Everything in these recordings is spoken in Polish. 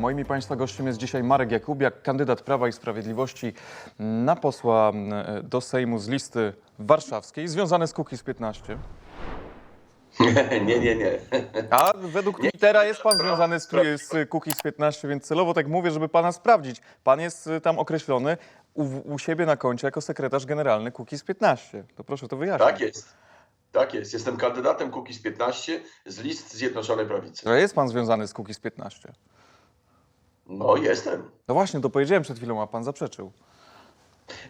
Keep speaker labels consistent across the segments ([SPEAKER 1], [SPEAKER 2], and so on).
[SPEAKER 1] Moim i Państwa gościem jest dzisiaj Marek Jakubiak, kandydat Prawa i Sprawiedliwości na posła e, do Sejmu z listy warszawskiej, związany z Kukiz 15.
[SPEAKER 2] Nie, nie, nie.
[SPEAKER 1] A według Twittera jest Pan związany z, z Kukiz 15, więc celowo tak mówię, żeby Pana sprawdzić. Pan jest e, tam określony u, u siebie na koncie jako sekretarz generalny Kukiz 15. To proszę to wyjaśnić.
[SPEAKER 2] Tak jest. Tak jest. Jestem kandydatem Kukiz 15 z list Zjednoczonej Prawicy.
[SPEAKER 1] To jest Pan związany z Kukiz 15.
[SPEAKER 2] No, jestem.
[SPEAKER 1] No właśnie, to powiedziałem przed chwilą, a Pan zaprzeczył.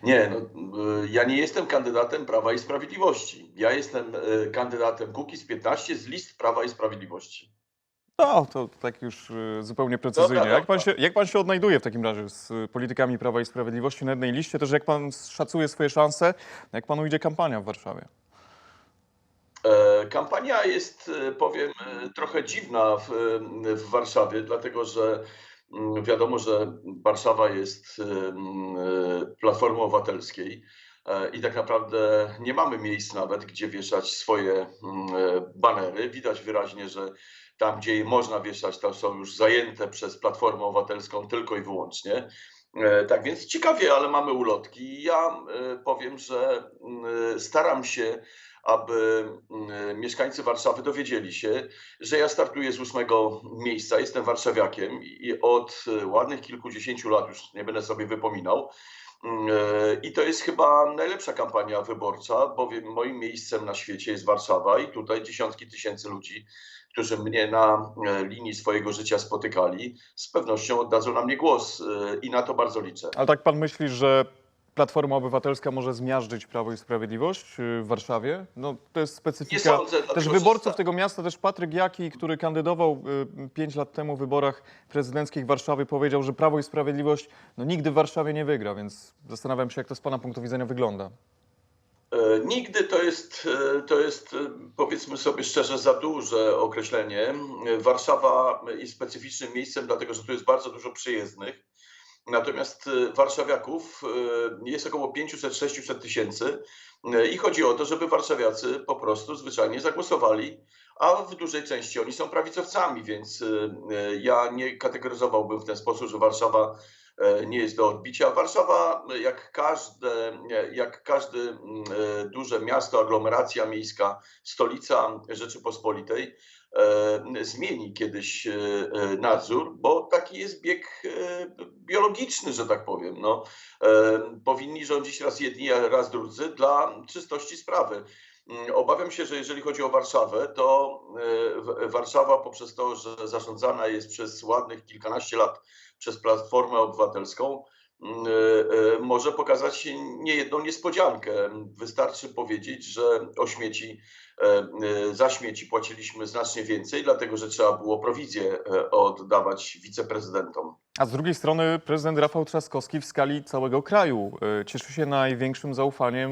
[SPEAKER 2] Nie, no, y, ja nie jestem kandydatem Prawa i Sprawiedliwości. Ja jestem y, kandydatem Kukiz 15 z list Prawa i Sprawiedliwości.
[SPEAKER 1] No, to tak już y, zupełnie precyzyjnie.
[SPEAKER 2] Dobra,
[SPEAKER 1] jak, pan się, jak pan się odnajduje w takim razie z politykami Prawa i Sprawiedliwości na jednej liście? Też jak pan szacuje swoje szanse, jak panu idzie kampania w Warszawie?
[SPEAKER 2] E, Kampania jest, powiem, trochę dziwna w, w Warszawie, dlatego że wiadomo, że Warszawa jest e, mm, Platformą Obywatelskiej e, i tak naprawdę nie mamy miejsc nawet, gdzie wieszać swoje mm, e, banery. Widać wyraźnie, że tam, gdzie je można wieszać, to są już zajęte przez Platformę Obywatelską tylko i wyłącznie. Tak więc ciekawie, ale mamy ulotki. Ja powiem, że mm, staram się aby mm, mieszkańcy Warszawy dowiedzieli się, że ja startuję z ósmego miejsca, jestem warszawiakiem i od e, ładnych kilkudziesięciu lat, już nie będę sobie wypominał, Mm, e, I to jest chyba najlepsza kampania wyborcza, bowiem moim miejscem na świecie jest Warszawa i tutaj dziesiątki tysięcy ludzi, którzy mnie na e, linii swojego życia spotykali, z pewnością oddadzą na mnie głos i na to bardzo liczę.
[SPEAKER 1] Ale tak pan myśli, że Platforma Obywatelska może zmiażdżyć Prawo i Sprawiedliwość y, w Warszawie? No, to jest specyfika
[SPEAKER 2] sądzę,
[SPEAKER 1] też wyborców tego miasta, też Patryk Jaki, który kandydował y, pięć lat temu w wyborach prezydenckich w Warszawie, powiedział, że Prawo i Sprawiedliwość no, nigdy w Warszawie nie wygra, więc zastanawiam się, jak to z pana punktu widzenia wygląda.
[SPEAKER 2] E, Nigdy to jest, e, to jest, e, powiedzmy sobie szczerze, za duże określenie. Warszawa jest specyficznym miejscem, dlatego że tu jest bardzo dużo przyjezdnych. Natomiast e, warszawiaków e, jest około 500-600 tysięcy E, i chodzi o to, żeby warszawiacy po prostu zwyczajnie zagłosowali, a w dużej części oni są prawicowcami, więc ja nie kategoryzowałbym w ten sposób, że Warszawa nie jest do odbicia. Warszawa, e, jak każde, e, jak każde e, duże miasto, aglomeracja miejska, stolica Rzeczypospolitej, e, zmieni kiedyś e, e, nadzór, bo taki jest bieg e, biologiczny, że tak powiem. No, e, powinni rządzić raz jedni, raz drudzy dla czystości sprawy. Mm, Obawiam się, że jeżeli chodzi o Warszawę, to e, Warszawa poprzez to, że zarządzana jest przez ładnych kilkanaście lat przez Platformę Obywatelską, mm, e, e, może pokazać niejedną niespodziankę. Wystarczy powiedzieć, że o śmieci, e, za śmieci płaciliśmy znacznie więcej, dlatego że trzeba było prowizję oddawać wiceprezydentom.
[SPEAKER 1] A z drugiej strony prezydent Rafał Trzaskowski w skali całego kraju cieszy się największym zaufaniem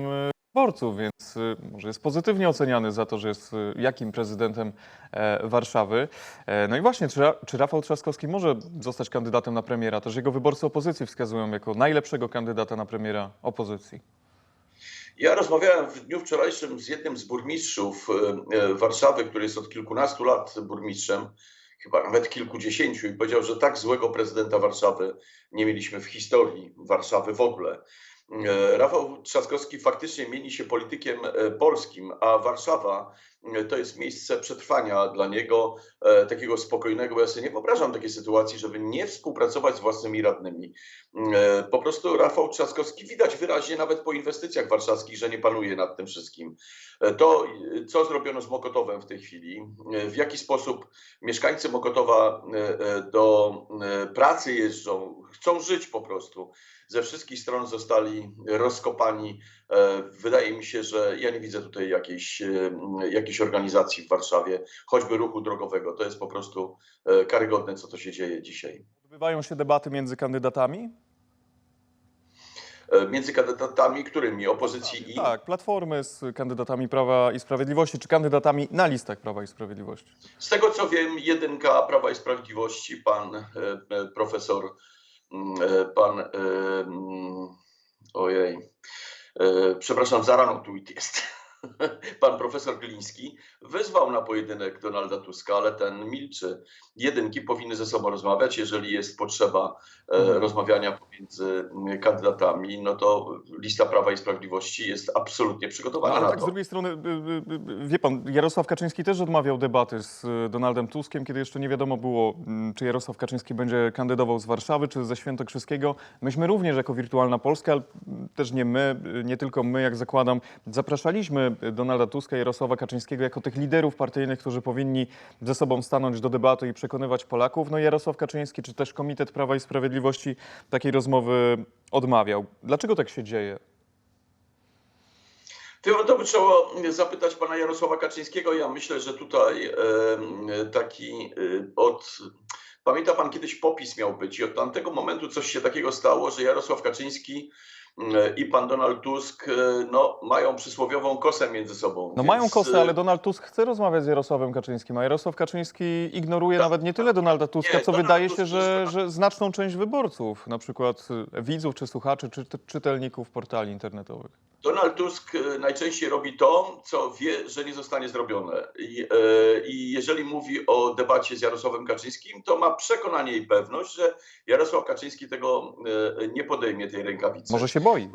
[SPEAKER 1] wyborców, więc y, może jest pozytywnie oceniany za to, że jest y, jakim prezydentem e, Warszawy. E, No i właśnie, czy, czy Rafał Trzaskowski może zostać kandydatem na premiera? Też jego wyborcy opozycji wskazują jako najlepszego kandydata na premiera opozycji.
[SPEAKER 2] Ja rozmawiałem w dniu wczorajszym z jednym z burmistrzów e, Warszawy, który jest od kilkunastu lat burmistrzem, chyba nawet kilkudziesięciu, i powiedział, że tak złego prezydenta Warszawy nie mieliśmy w historii Warszawy w ogóle. E, Rafał Trzaskowski faktycznie mieni się politykiem e, polskim, a Warszawa to jest miejsce przetrwania dla niego, e, takiego spokojnego, bo ja sobie nie wyobrażam takiej sytuacji, żeby nie współpracować z własnymi radnymi. E, Po prostu Rafał Trzaskowski widać wyraźnie nawet po inwestycjach warszawskich, że nie panuje nad tym wszystkim. E, To, co zrobiono z Mokotowem w tej chwili, e, w jaki sposób mieszkańcy Mokotowa e, e, do pracy jeżdżą, chcą żyć po prostu. Ze wszystkich stron zostali rozkopani. Wydaje mi się, że ja nie widzę tutaj jakiejś, e, organizacji w Warszawie, choćby ruchu drogowego. To jest po prostu e, karygodne, co to się dzieje dzisiaj.
[SPEAKER 1] Odbywają się debaty między kandydatami?
[SPEAKER 2] E, Między kandydatami, którymi? Opozycji i.
[SPEAKER 1] Tak, platformy z kandydatami Prawa i Sprawiedliwości, czy kandydatami na listach Prawa i Sprawiedliwości?
[SPEAKER 2] Z tego co wiem, jedynka Prawa i Sprawiedliwości, pan e, profesor, mm, pan. Mm, ojej. Przepraszam, za rano tweet jest. pan profesor Gliński wyzwał na pojedynek Donalda Tuska, ale ten milczy. Jedynki powinny ze sobą rozmawiać. Jeżeli jest potrzeba e,
[SPEAKER 1] Mhm.
[SPEAKER 2] rozmawiania pomiędzy mm, kandydatami, no to lista Prawa i Sprawiedliwości jest absolutnie
[SPEAKER 1] No,
[SPEAKER 2] przygotowana
[SPEAKER 1] ale
[SPEAKER 2] na
[SPEAKER 1] tak z
[SPEAKER 2] to.
[SPEAKER 1] drugiej strony, y, y, y, wie pan, Jarosław Kaczyński też odmawiał debaty z Donaldem Tuskiem, kiedy jeszcze nie wiadomo było, mm, czy Jarosław Kaczyński będzie kandydował z Warszawy, czy ze Świętokrzyskiego. Myśmy również jako Wirtualna Polska, mm, też nie my, nie tylko my, jak zakładam, zapraszaliśmy Donalda Tuska i Jarosława Kaczyńskiego jako tych liderów partyjnych, którzy powinni ze sobą stanąć do debaty i przekonywać Polaków. No Jarosław Kaczyński, czy też Komitet Prawa i Sprawiedliwości takiej rozmowy odmawiał. Dlaczego tak się dzieje?
[SPEAKER 2] To, by trzeba zapytać pana Jarosława Kaczyńskiego. Ja myślę, że tutaj taki y, od. Pamięta pan kiedyś popis miał być i od tamtego momentu coś się takiego stało, że Jarosław Kaczyński i pan Donald Tusk y, no, mają przysłowiową kosę między sobą.
[SPEAKER 1] No
[SPEAKER 2] Więc,
[SPEAKER 1] mają kosę,
[SPEAKER 2] y,
[SPEAKER 1] ale Donald Tusk chce rozmawiać z Jarosławem Kaczyńskim, a Jarosław Kaczyński ignoruje
[SPEAKER 2] Tak,
[SPEAKER 1] nawet nie tyle Donalda Tuska,
[SPEAKER 2] Nie,
[SPEAKER 1] co
[SPEAKER 2] Donald
[SPEAKER 1] wydaje
[SPEAKER 2] Tusk
[SPEAKER 1] się, że, że znaczną część wyborców, na przykład widzów czy słuchaczy, czy czy- czytelników portali internetowych.
[SPEAKER 2] Donald Tusk e, najczęściej robi to, co wie, że nie zostanie zrobione. I, e, I jeżeli mówi o debacie z Jarosławem Kaczyńskim, to ma przekonanie i pewność, że Jarosław Kaczyński tego e, nie podejmie tej rękawicy.
[SPEAKER 1] Może się boi.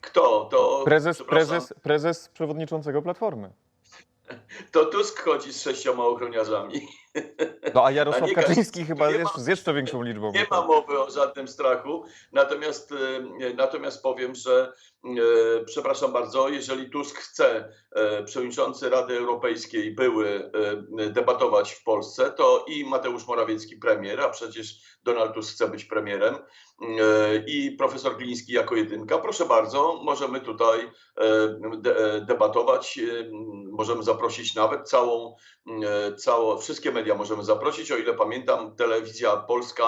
[SPEAKER 2] Kto? To,
[SPEAKER 1] Prezes, prezes, prezes przewodniczącego Platformy.
[SPEAKER 2] to Tusk chodzi z sześcioma ochroniarzami.
[SPEAKER 1] No a Jarosław
[SPEAKER 2] A nie
[SPEAKER 1] Kaczyński chyba
[SPEAKER 2] Nie ma-
[SPEAKER 1] jeszcze, z jeszcze większą liczbą.
[SPEAKER 2] Nie ma mowy o żadnym strachu. Natomiast, e, natomiast powiem, że e, przepraszam bardzo, jeżeli Tusk chce, e, przewodniczący Rady Europejskiej były e, debatować w Polsce, to i Mateusz Morawiecki premier, a przecież Donald Tusk chce być premierem, i profesor Gliński jako jedynka. Proszę bardzo, możemy tutaj de, debatować, możemy zaprosić nawet całą, całą, wszystkie media możemy zaprosić. O ile pamiętam, telewizja polska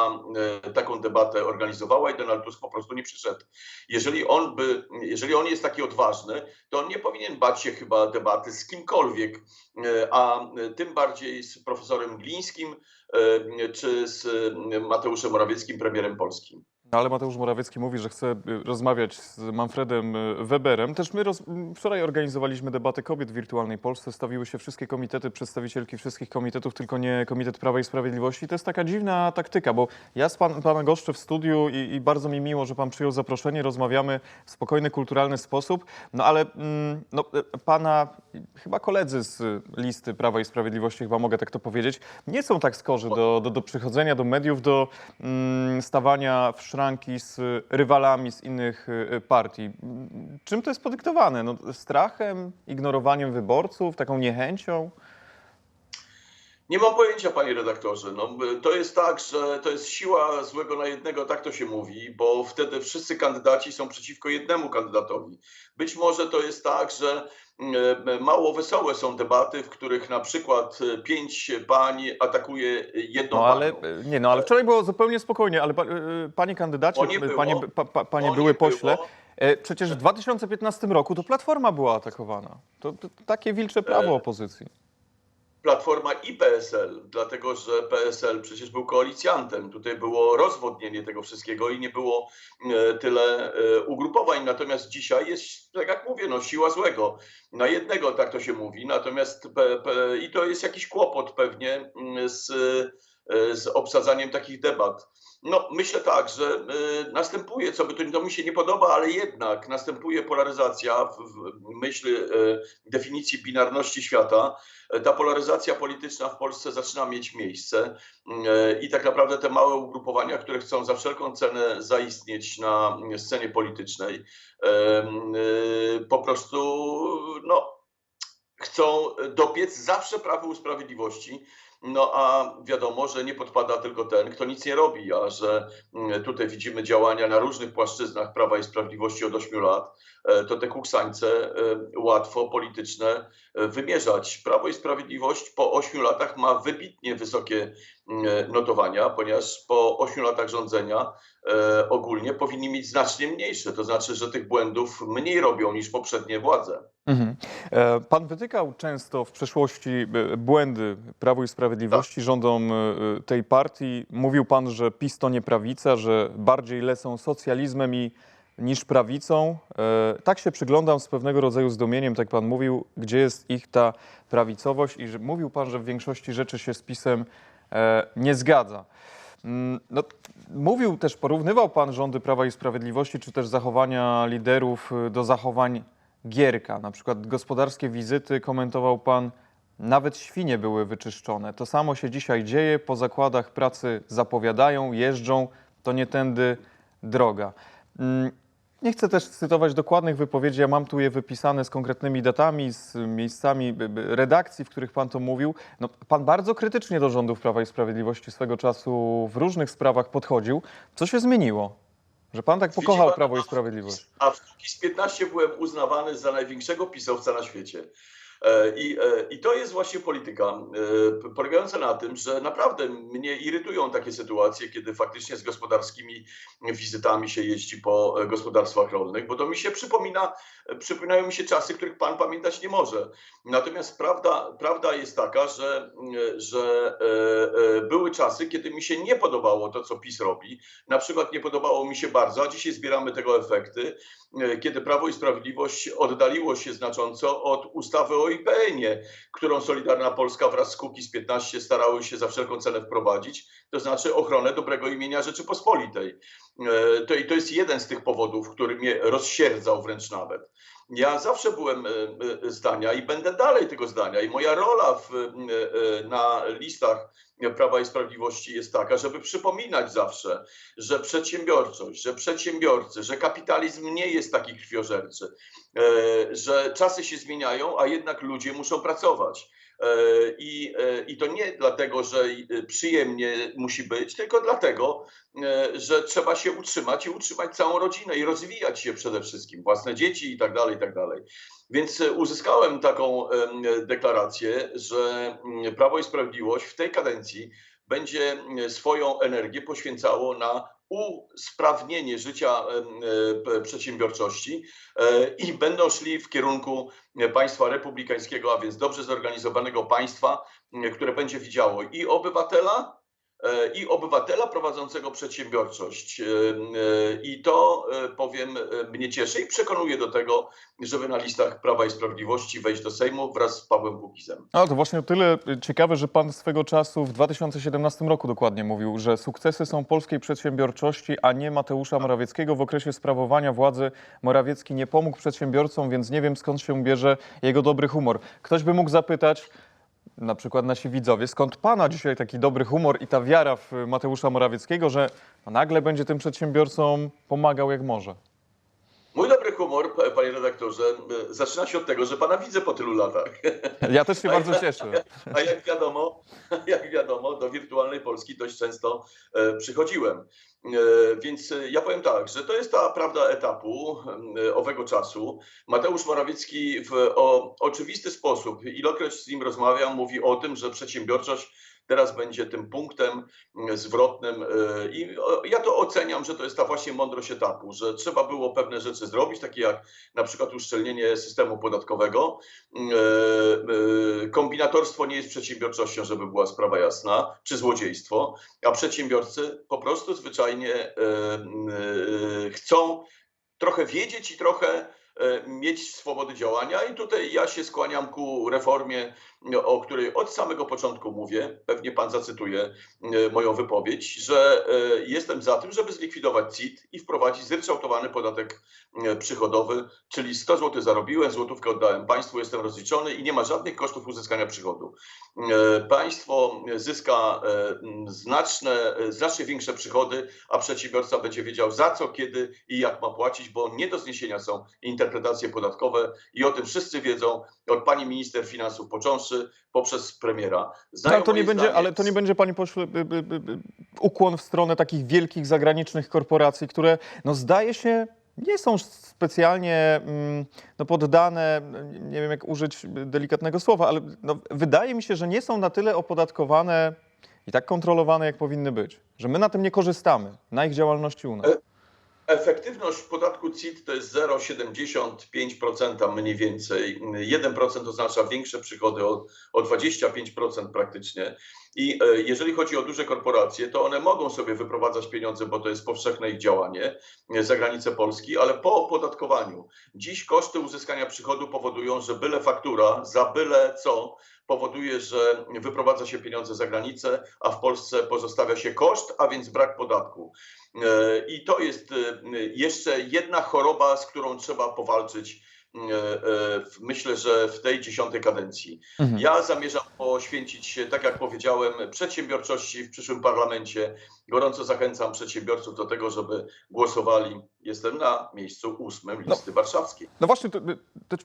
[SPEAKER 2] e, taką debatę organizowała i Donald Tusk po prostu nie przyszedł. Jeżeli on, by, jeżeli on jest taki odważny, to on nie powinien bać się chyba debaty z kimkolwiek, e, a tym bardziej z profesorem Glińskim e, czy z Mateuszem Morawieckim, premierem Polskim.
[SPEAKER 1] No, ale Mateusz Morawiecki mówi, że chce y, rozmawiać z Manfredem y, Weberem. Też my roz... m, wczoraj organizowaliśmy debatę kobiet w wirtualnej Polsce. Stawiły się wszystkie komitety, przedstawicielki wszystkich komitetów, tylko nie Komitet Prawa i Sprawiedliwości. To jest taka dziwna taktyka, bo ja z pan, pana goszczę w studiu i, i bardzo mi miło, że pan przyjął zaproszenie. Rozmawiamy w spokojny, kulturalny sposób. No ale mm, no, y, pana chyba koledzy z listy Prawa i Sprawiedliwości, chyba mogę tak to powiedzieć, nie są tak skorzy do, do, do przychodzenia do mediów, do mm, stawania w szranki z rywalami z innych y, partii. Mm, Czym to jest podyktowane? No, strachem, ignorowaniem wyborców, taką niechęcią?
[SPEAKER 2] Nie mam pojęcia, panie redaktorze. No, to jest tak, że to jest siła złego na jednego, tak to się mówi, bo wtedy wszyscy kandydaci są przeciwko jednemu kandydatowi. Być może to jest tak, że mm, mało wesołe są debaty, w których na przykład e, pięć pań atakuje jedną
[SPEAKER 1] No ale
[SPEAKER 2] panią.
[SPEAKER 1] nie, no ale wczoraj było zupełnie spokojnie, ale pa- panie kandydacie, panie, pa, pa, panie były pośle,
[SPEAKER 2] było.
[SPEAKER 1] e, przecież w 2015 roku to Platforma była atakowana. To, to takie wilcze prawo
[SPEAKER 2] E,
[SPEAKER 1] opozycji.
[SPEAKER 2] Platforma i PSL, dlatego że PSL przecież był koalicjantem. Tutaj było rozwodnienie tego wszystkiego i nie było e, tyle e, ugrupowań. Natomiast dzisiaj jest, tak jak mówię, no, siła złego. Na jednego tak to się mówi. Natomiast i to jest jakiś kłopot pewnie mm, z, z obsadzaniem takich debat. No, myślę tak, że e, następuje, co by to, to mi się nie podoba, ale jednak następuje polaryzacja w, w myśl e, definicji binarności świata ta polaryzacja polityczna w Polsce zaczyna mieć miejsce e, i tak naprawdę te małe ugrupowania, które chcą za wszelką cenę zaistnieć na scenie politycznej, e, e, po prostu no, chcą dopiec zawsze Prawu Sprawiedliwości. No a wiadomo, że nie podpada tylko ten, kto nic nie robi, a że mm, tutaj widzimy działania na różnych płaszczyznach Prawa i Sprawiedliwości od 8 lat, e, to te kuksańce e, łatwo polityczne e, wymierzać. Prawo i Sprawiedliwość po 8 latach ma wybitnie wysokie notowania, ponieważ po 8 latach rządzenia e, ogólnie powinni mieć znacznie mniejsze. To znaczy, że tych błędów mniej robią niż poprzednie władze.
[SPEAKER 1] Mhm. E, Pan wytykał często w przeszłości e, błędy Prawu i Sprawiedliwości, rządom e, tej partii. Mówił pan, że PiS to nie prawica, że bardziej lecą socjalizmem i niż prawicą. E, Tak się przyglądam z pewnego rodzaju zdumieniem, tak pan mówił, gdzie jest ich ta prawicowość i że mówił pan, że w większości rzeczy się z PiSem e, nie zgadza. Mm, No, mówił też, porównywał pan rządy Prawa i Sprawiedliwości, czy też zachowania liderów y, do zachowań Gierka. Na przykład gospodarskie wizyty komentował pan, nawet świnie były wyczyszczone. To samo się dzisiaj dzieje, po zakładach pracy zapowiadają, jeżdżą, to nie tędy droga. Nie chcę też cytować dokładnych wypowiedzi, ja mam tu je wypisane z konkretnymi datami, z miejscami redakcji, w których pan to mówił. No, pan bardzo krytycznie do rządów Prawa i Sprawiedliwości swego czasu w różnych sprawach podchodził. Co się zmieniło? Że pan tak pokochał Prawo i Sprawiedliwość.
[SPEAKER 2] A w KIS 15 byłem uznawany za największego pisowca na świecie. E, I, e, I to jest właśnie polityka, e, polegająca na tym, że naprawdę mnie irytują takie sytuacje, kiedy faktycznie z gospodarskimi wizytami się jeździ po gospodarstwach rolnych, bo to mi się przypomina, przypominają mi się czasy, których pan pamiętać nie może. Natomiast prawda, prawda jest taka, że, że były czasy, kiedy mi się nie podobało to, co PiS robi. Na przykład nie podobało mi się bardzo, a dzisiaj zbieramy tego efekty, kiedy Prawo i Sprawiedliwość oddaliło się znacząco od ustawy o IPN-ie, którą Solidarna Polska wraz z Kukiz 15 starały się za wszelką cenę wprowadzić, to znaczy ochronę dobrego imienia Rzeczypospolitej. E, To, I to jest jeden z tych powodów, który mnie rozsierdzał wręcz nawet. Ja zawsze byłem e, e, zdania i będę dalej tego zdania. I moja rola w, na listach Prawa i Sprawiedliwości jest taka, żeby przypominać zawsze, że przedsiębiorczość, że przedsiębiorcy, że kapitalizm nie jest taki krwiożerczy, że czasy się zmieniają, a jednak ludzie muszą pracować. E, I, e, I to nie dlatego, że e, przyjemnie musi być, tylko dlatego, że trzeba się utrzymać i utrzymać całą rodzinę i rozwijać się przede wszystkim, własne dzieci i tak dalej, i tak dalej. Więc uzyskałem taką deklarację, że mm, Prawo i Sprawiedliwość w tej kadencji będzie swoją energię poświęcało na usprawnienie życia e, przedsiębiorczości e, i będą szli w kierunku państwa republikańskiego, a więc dobrze zorganizowanego państwa, które będzie widziało i obywatela, i obywatela prowadzącego przedsiębiorczość. E, e, I to, e, powiem, e, mnie cieszy i przekonuje do tego, żeby na listach Prawa i Sprawiedliwości wejść do Sejmu wraz z Pawłem Kukizem.
[SPEAKER 1] No to właśnie o tyle ciekawe, że pan swego czasu w 2017 roku dokładnie mówił, że sukcesy są polskiej przedsiębiorczości, a nie Mateusza Morawieckiego. W okresie sprawowania władzy Morawiecki nie pomógł przedsiębiorcom, więc nie wiem skąd się bierze jego dobry humor. Ktoś by mógł zapytać, na przykład nasi widzowie, skąd pana dzisiaj taki dobry humor i ta wiara w Mateusza Morawieckiego, że nagle będzie tym przedsiębiorcom pomagał jak może.
[SPEAKER 2] Mój dobry humor, redaktorze, e, zaczyna się od tego, że pana widzę po tylu latach.
[SPEAKER 1] Ja też się bardzo cieszę.
[SPEAKER 2] A jak wiadomo, jak wiadomo, do wirtualnej Polski dość często e, przychodziłem. E, Więc ja powiem tak, że to jest ta prawda etapu owego czasu. Mateusz Morawiecki w o, oczywisty sposób, ilokroć z nim rozmawiam, mówi o tym, że przedsiębiorczość teraz będzie tym punktem mm, zwrotnym e, i ja to oceniam, że to jest ta właśnie mądrość etapu, że trzeba było pewne rzeczy zrobić, takie jak na przykład uszczelnienie systemu podatkowego, E, e, Kombinatorstwo nie jest przedsiębiorczością, żeby była sprawa jasna, czy złodziejstwo, a przedsiębiorcy po prostu zwyczajnie e, chcą trochę wiedzieć i trochę mieć swobody działania. I tutaj ja się skłaniam ku reformie, o której od samego początku mówię, pewnie pan zacytuje e, moją wypowiedź, że e, jestem za tym, żeby zlikwidować CIT i wprowadzić zryczałtowany podatek e, przychodowy, czyli 100 zł zarobiłem, złotówkę oddałem państwu, jestem rozliczony i nie ma żadnych kosztów uzyskania przychodu. E, Państwo zyska e, znaczne, e, znacznie większe przychody, a przedsiębiorca będzie wiedział za co, kiedy i jak ma płacić, bo nie do zniesienia są interpretacje podatkowe i o tym wszyscy wiedzą, od pani minister finansów począwszy, poprzez premiera. Znają
[SPEAKER 1] Tak, to nie będzie,
[SPEAKER 2] zdanie.
[SPEAKER 1] ale to nie będzie, panie pośle, ukłon w stronę takich wielkich zagranicznych korporacji, które, no zdaje się, nie są specjalnie mm, no, poddane, nie wiem jak użyć delikatnego słowa, ale no, wydaje mi się, że nie są na tyle opodatkowane i tak kontrolowane, jak powinny być. Że my na tym nie korzystamy, na ich działalności u nas.
[SPEAKER 2] Efektywność podatku CIT to jest 0,75% mniej więcej. 1% oznacza większe przychody o, o 25% praktycznie. I e, jeżeli chodzi o duże korporacje, to one mogą sobie wyprowadzać pieniądze, bo to jest powszechne ich działanie e, za granicę Polski, ale po opodatkowaniu. Dziś koszty uzyskania przychodu powodują, że byle faktura za byle co powoduje, że wyprowadza się pieniądze za granicę, a w Polsce pozostawia się koszt, a więc brak podatku. E, I to jest e, jeszcze jedna choroba, z którą trzeba powalczyć. e, Myślę, że w tej dziesiątej kadencji.
[SPEAKER 1] Mhm.
[SPEAKER 2] Ja zamierzam poświęcić się, tak jak powiedziałem, przedsiębiorczości w przyszłym parlamencie. Gorąco zachęcam przedsiębiorców do tego, żeby głosowali. Jestem na miejscu ósmym listy warszawskiej.
[SPEAKER 1] No właśnie, to, to,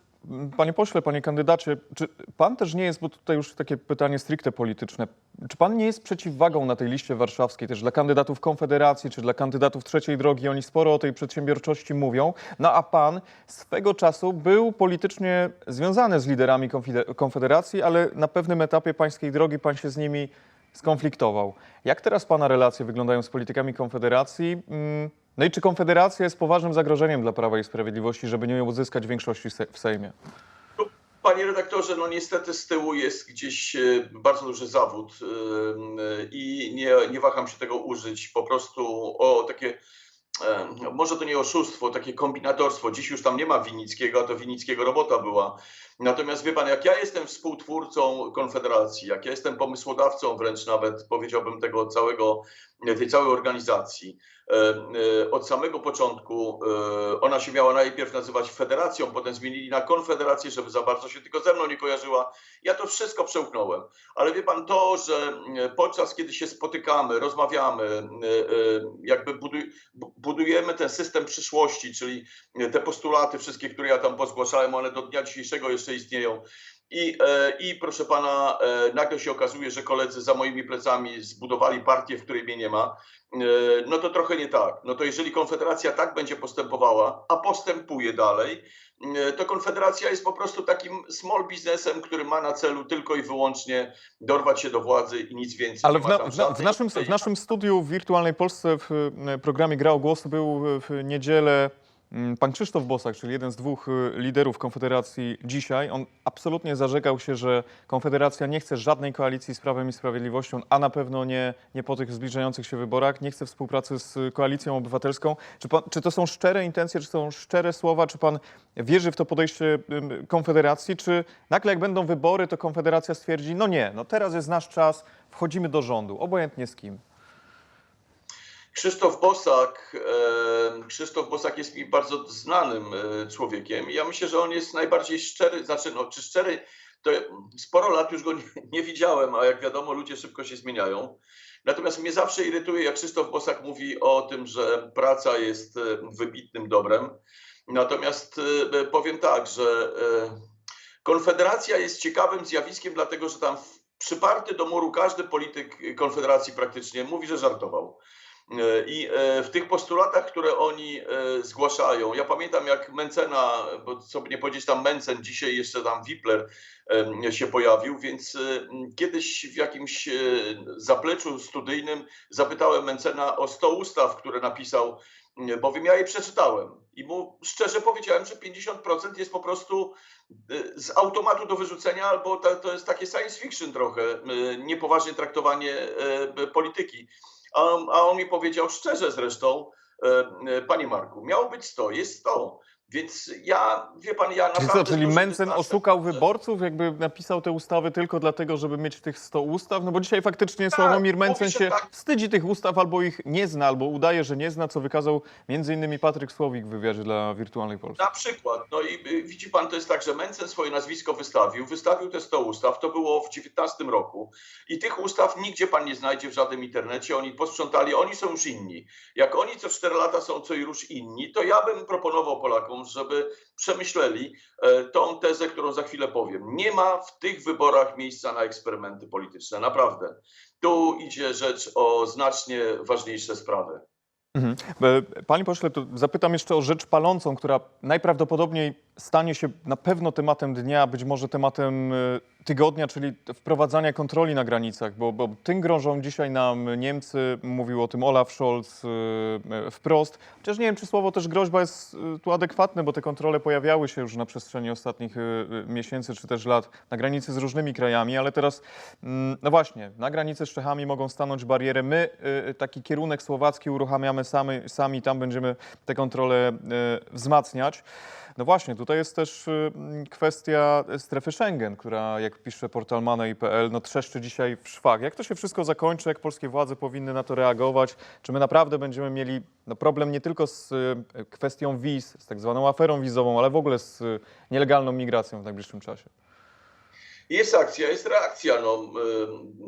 [SPEAKER 1] panie pośle, panie kandydacie, czy pan też nie jest, bo tutaj już takie pytanie stricte polityczne, czy pan nie jest przeciwwagą na tej liście warszawskiej też dla kandydatów Konfederacji, czy dla kandydatów Trzeciej Drogi? Oni sporo o tej przedsiębiorczości mówią, no a pan swego czasu był politycznie związany z liderami Konfederacji, ale na pewnym etapie pańskiej drogi pan się z nimi skonfliktował. Jak teraz pana relacje wyglądają z politykami Konfederacji? Mm, No i czy Konfederacja jest poważnym zagrożeniem dla Prawa i Sprawiedliwości, żeby nie uzyskać większości w Sejmie?
[SPEAKER 2] Panie redaktorze, no niestety z tyłu jest gdzieś e, bardzo duży zawód e, i nie, nie waham się tego użyć po prostu o takie, może to nie oszustwo, takie kombinatorstwo. Dziś już tam nie ma Winickiego, a to Winickiego robota była. Natomiast wie pan, jak ja jestem współtwórcą Konfederacji, jak ja jestem pomysłodawcą wręcz nawet, powiedziałbym, tego całego, tej całej organizacji, e, e, od samego początku e, ona się miała najpierw nazywać Federacją, potem zmienili na Konfederację, żeby za bardzo się tylko ze mną nie kojarzyła. Ja to wszystko przełknąłem. Ale wie pan to, że podczas kiedy się spotykamy, rozmawiamy, jakby buduj, bu- budujemy ten system przyszłości, czyli te postulaty wszystkie, które ja tam pozgłaszałem, one do dnia dzisiejszego jeszcze istnieją. I, e, I proszę pana, e, nagle się okazuje, że koledzy za moimi plecami zbudowali partię, w której mnie nie ma. E, No to trochę nie tak. No to jeżeli Konfederacja tak będzie postępowała, a postępuje dalej, to Konfederacja jest po prostu takim small biznesem, który ma na celu tylko i wyłącznie dorwać się do władzy i nic więcej.
[SPEAKER 1] Ale w, na, w, w, naszym, w naszym studiu w Wirtualnej Polsce w programie Gra o Głos był w niedzielę pan Krzysztof Bosak, czyli jeden z dwóch e, liderów Konfederacji dzisiaj. On absolutnie zarzekał się, że Konfederacja nie chce żadnej koalicji z Prawem i Sprawiedliwością, a na pewno nie, nie po tych zbliżających się wyborach. Nie chce współpracy z Koalicją Obywatelską. Czy, pan, czy to są szczere intencje, czy są szczere słowa? Czy pan wierzy w to podejście ym, Konfederacji? Czy nagle jak będą wybory, to Konfederacja stwierdzi, no nie, no teraz jest nasz czas, wchodzimy do rządu, obojętnie z kim.
[SPEAKER 2] Krzysztof Bosak, Krzysztof Bosak jest mi bardzo znanym e, człowiekiem. Ja myślę, że on jest najbardziej szczery, znaczy no, czy szczery, to sporo lat już go nie, nie widziałem, a jak wiadomo, ludzie szybko się zmieniają. Natomiast mnie zawsze irytuje, jak Krzysztof Bosak mówi o tym, że praca jest e, wybitnym dobrem. Natomiast e, powiem tak, że Konfederacja jest ciekawym zjawiskiem, dlatego że tam przyparty do muru każdy polityk Konfederacji praktycznie mówi, że żartował. E, I e, w tych postulatach, które oni e, zgłaszają, ja pamiętam jak Mencena, bo co by nie powiedzieć tam Mencen, dzisiaj jeszcze tam Wipler się pojawił, więc kiedyś w jakimś zapleczu studyjnym zapytałem Mencena o 100 ustaw, które napisał, bowiem ja je przeczytałem i mu szczerze powiedziałem, że 50% jest po prostu z automatu do wyrzucenia, albo to, jest takie science fiction trochę, niepoważnie traktowanie polityki. A, on mi powiedział szczerze zresztą, e, e, panie Marku, miało być 100, jest 100. Więc ja, wie pan, ja naprawdę...
[SPEAKER 1] co, czyli Mencen oszukał wyborców, jakby napisał te ustawy tylko dlatego, żeby mieć tych 100 ustaw? No bo dzisiaj faktycznie
[SPEAKER 2] Tak,
[SPEAKER 1] Sławomir Mencen
[SPEAKER 2] się
[SPEAKER 1] się
[SPEAKER 2] tak.
[SPEAKER 1] wstydzi tych ustaw, albo ich nie zna, albo udaje, że nie zna, co wykazał między innymi Patryk Słowik w wywiadzie dla Wirtualnej Polski.
[SPEAKER 2] Na przykład, no i y, widzi pan, to jest tak, że Mencen swoje nazwisko wystawił, wystawił te 100 ustaw, to było w 19 roku i tych ustaw nigdzie pan nie znajdzie w żadnym internecie, oni posprzątali, oni są już inni. Jak oni co 4 lata są co i już inni, to ja bym proponował Polakom, żeby przemyśleli e, tą tezę, którą za chwilę powiem. Nie ma w tych wyborach miejsca na eksperymenty polityczne, naprawdę. Tu idzie rzecz o znacznie ważniejsze sprawy.
[SPEAKER 1] Mhm. E, Panie pośle, to zapytam jeszcze o rzecz palącą, która najprawdopodobniej stanie się na pewno tematem dnia, być może tematem y, tygodnia, czyli wprowadzania kontroli na granicach, bo, bo tym grożą dzisiaj nam Niemcy, mówił o tym Olaf Scholz y, y, wprost. Chociaż nie wiem, czy słowo też groźba jest tu adekwatne, bo te kontrole pojawiały się już na przestrzeni ostatnich miesięcy czy też lat na granicy z różnymi krajami, ale teraz, mm, no właśnie, na granicy z Czechami mogą stanąć bariery. My taki kierunek słowacki uruchamiamy sami, sami tam będziemy te kontrole wzmacniać. No właśnie, tutaj jest też y, mm, kwestia strefy Schengen, która, jak pisze portal Money.pl, no trzeszczy dzisiaj w szwach. Jak to się wszystko zakończy, jak polskie władze powinny na to reagować? Czy my naprawdę będziemy mieli no, problem nie tylko z y, kwestią wiz, z tak zwaną aferą wizową, ale w ogóle z y, nielegalną migracją w najbliższym czasie?
[SPEAKER 2] Jest akcja, jest reakcja. No,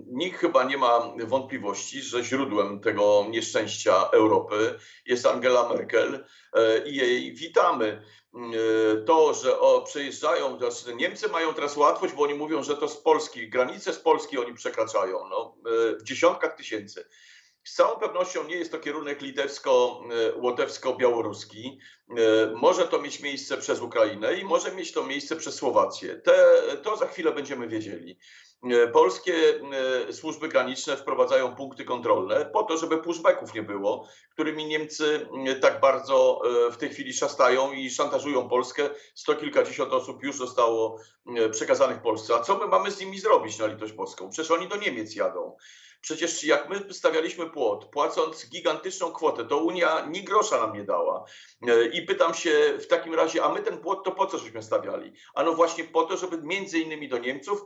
[SPEAKER 2] nikt chyba nie ma wątpliwości, że źródłem tego nieszczęścia Europy jest Angela Merkel y, i jej witamy. Y, To, że o, przejeżdżają, znaczy Niemcy mają teraz łatwość, bo oni mówią, że to z Polski, granice z Polski oni przekraczają no, w dziesiątkach tysięcy. Z całą pewnością nie jest to kierunek litewsko-łotewsko-białoruski. E, Może to mieć miejsce przez Ukrainę i może mieć to miejsce przez Słowację. Te, to za chwilę będziemy wiedzieli. E, Polskie e, służby graniczne wprowadzają punkty kontrolne po to, żeby pushbacków nie było, którymi Niemcy e, tak bardzo e, w tej chwili szastają i szantażują Polskę. Sto kilkadziesiąt osób już zostało e, przekazanych Polsce. A co my mamy z nimi zrobić na litość boską? Przecież oni do Niemiec jadą. Przecież jak my stawialiśmy płot, płacąc gigantyczną kwotę, to Unia ni grosza nam nie dała. E, I pytam się w takim razie, a my ten płot to po co żeśmy stawiali? Ano właśnie po to, żeby między innymi do Niemców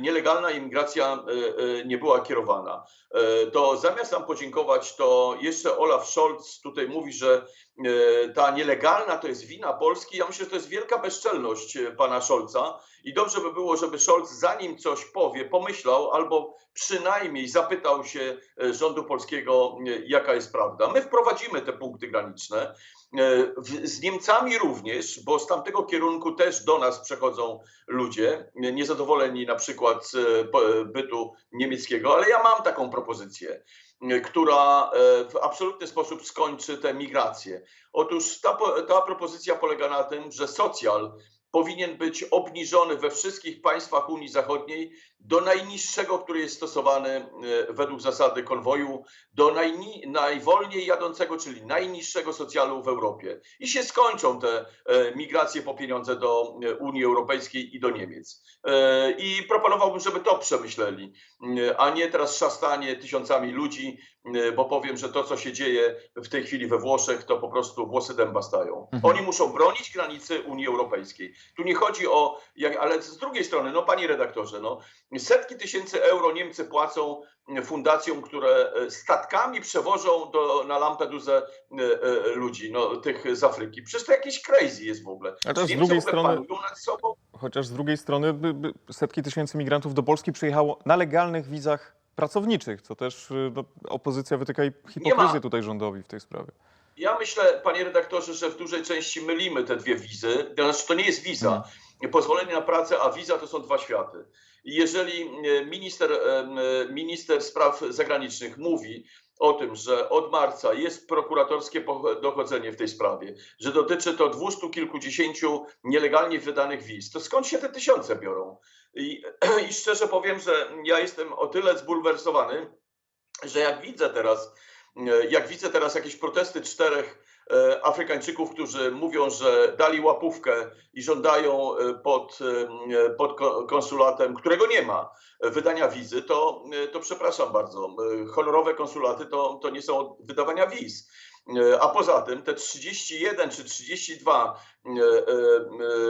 [SPEAKER 2] nielegalna imigracja e, e, nie była kierowana. E, To zamiast nam podziękować, to jeszcze Olaf Scholz tutaj mówi, że e, ta nielegalna to jest wina Polski. Ja myślę, że to jest wielka bezczelność e, pana Scholza i dobrze by było, żeby Scholz zanim coś powie, pomyślał albo przynajmniej zapytał się e, rządu polskiego, e, jaka jest prawda. My wprowadzimy te punkty graniczne. E, Z Niemcami również, bo z tamtego kierunku też do nas przechodzą ludzie niezadowoleni na przykład z e, e, bytu niemieckiego, ale ja mam taką propozycję, która w absolutny sposób skończy tę migrację. Otóż ta, ta propozycja polega na tym, że socjal powinien być obniżony we wszystkich państwach Unii Zachodniej do najniższego, który jest stosowany e, według zasady konwoju, do najni, najwolniej jadącego, czyli najniższego socjalu w Europie. I się skończą te e, migracje po pieniądze do e, Unii Europejskiej i do Niemiec. I proponowałbym, żeby to przemyśleli, a nie teraz szastanie tysiącami ludzi, bo powiem, że to, co się dzieje w tej chwili we Włoszech, to po prostu włosy dęba stają.
[SPEAKER 1] Mhm.
[SPEAKER 2] Oni muszą bronić granicy Unii Europejskiej. Tu nie chodzi o, ale z drugiej strony, no panie redaktorze, no, setki tysięcy euro Niemcy płacą fundacjom, które e, statkami przewożą do, na Lampedusę e, e, ludzi, no, tych z Afryki. Przecież to jakieś crazy jest w ogóle.
[SPEAKER 1] A z drugiej strony-. Chociaż z drugiej strony setki tysięcy migrantów do Polski przyjechało na legalnych wizach pracowniczych, co też y, no, opozycja wytyka i hipokryzję tutaj rządowi w tej sprawie.
[SPEAKER 2] Ja myślę, panie redaktorze, że w dużej części mylimy te dwie wizy. To znaczy, to nie jest wiza. Pozwolenie na pracę, a wiza to są dwa światy. I jeżeli e, minister, e, minister spraw zagranicznych mówi o tym, że od marca jest prokuratorskie dochodzenie w tej sprawie, że dotyczy to dwustu kilkudziesięciu nielegalnie wydanych wiz, to skąd się te tysiące biorą? I, I szczerze powiem, że ja jestem o tyle zbulwersowany, że jak widzę teraz, e, jak widzę teraz jakieś protesty czterech e, Afrykańczyków, którzy mówią, że dali łapówkę i żądają e, pod, e, pod ko- konsulatem, którego nie ma, e, wydania wizy, to, e, to przepraszam bardzo, e, honorowe konsulaty to, to nie są wydawania wiz. E, A poza tym te 31 czy 32 e, e,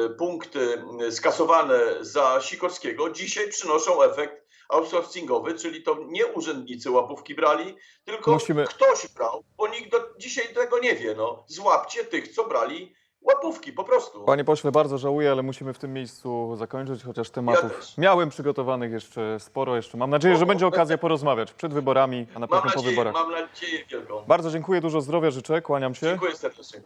[SPEAKER 2] e, punkty skasowane za Sikorskiego dzisiaj przynoszą efekt outsourcingowy, czyli to nie urzędnicy łapówki brali, tylko
[SPEAKER 1] Musimy-
[SPEAKER 2] ktoś brał, bo nikt do, dzisiaj tego nie wie. No. Złapcie tych, co brali łapówki, po prostu.
[SPEAKER 1] Panie pośle, bardzo żałuję, ale musimy w tym miejscu zakończyć, chociaż tematów
[SPEAKER 2] też.
[SPEAKER 1] miałem przygotowanych jeszcze sporo. Jeszcze mam nadzieję, że będzie okazja porozmawiać przed wyborami, a na pewno po wyborach.
[SPEAKER 2] mam nadzieję wielką.
[SPEAKER 1] Bardzo dziękuję, dużo zdrowia życzę, kłaniam się.
[SPEAKER 2] Dziękuję serdecznie.